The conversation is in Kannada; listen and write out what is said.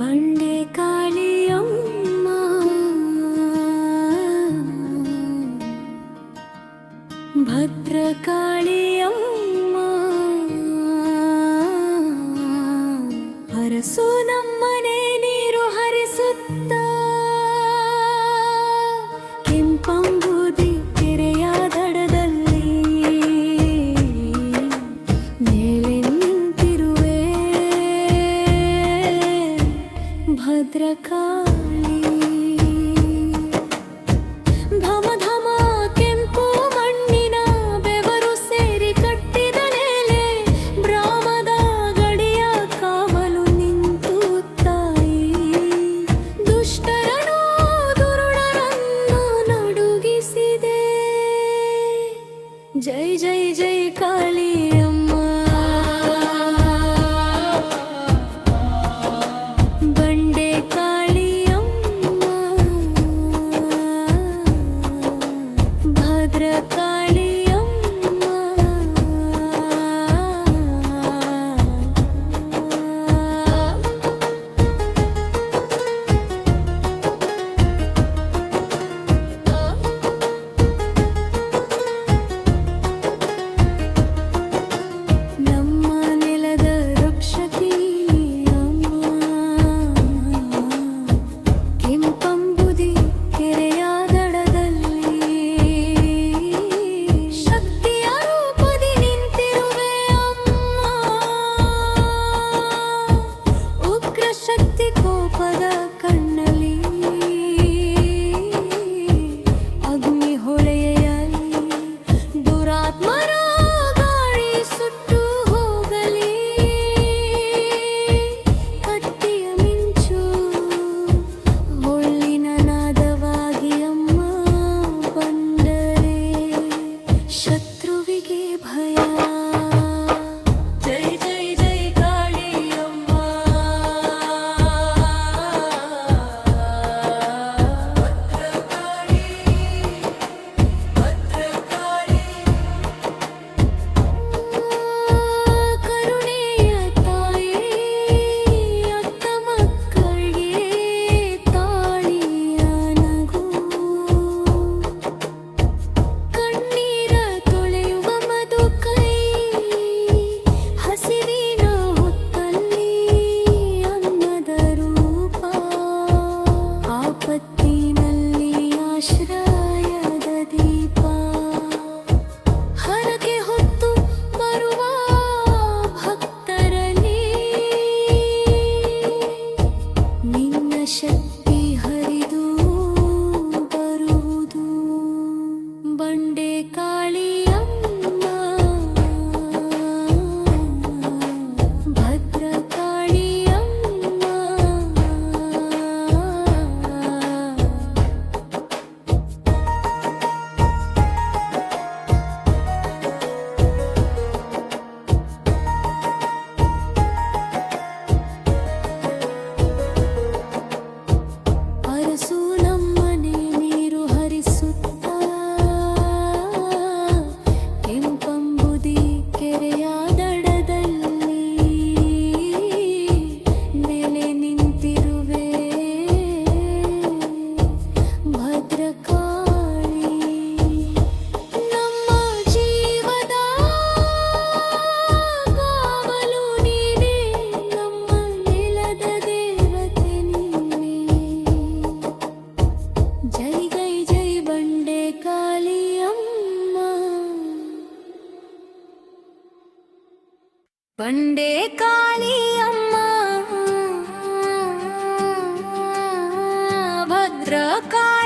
बण्डे भण्डेकालीयं भद्रकालीयं ಭದ್ರಕಾಳಿ. ಧಮ ಧಮ ಕೆಂಪು ಮಣ್ಣಿನ ಬೆವರು ಸೇರಿ ಕಟ್ಟಿದ ನೆಲೆ ಗಡಿಯ ಕಾವಲು ನಿಂತು ತಾಯಿ. ದುಷ್ಟರನು ದುರುಡರನ್ನು ನಡುಗಿಸಿದೆ. ಜೈ ಜೈ ಜೈ ಕಾಳಿ. பத கண்ணல் 那些。పండే కాళీ అమ్మ భద్రకాళి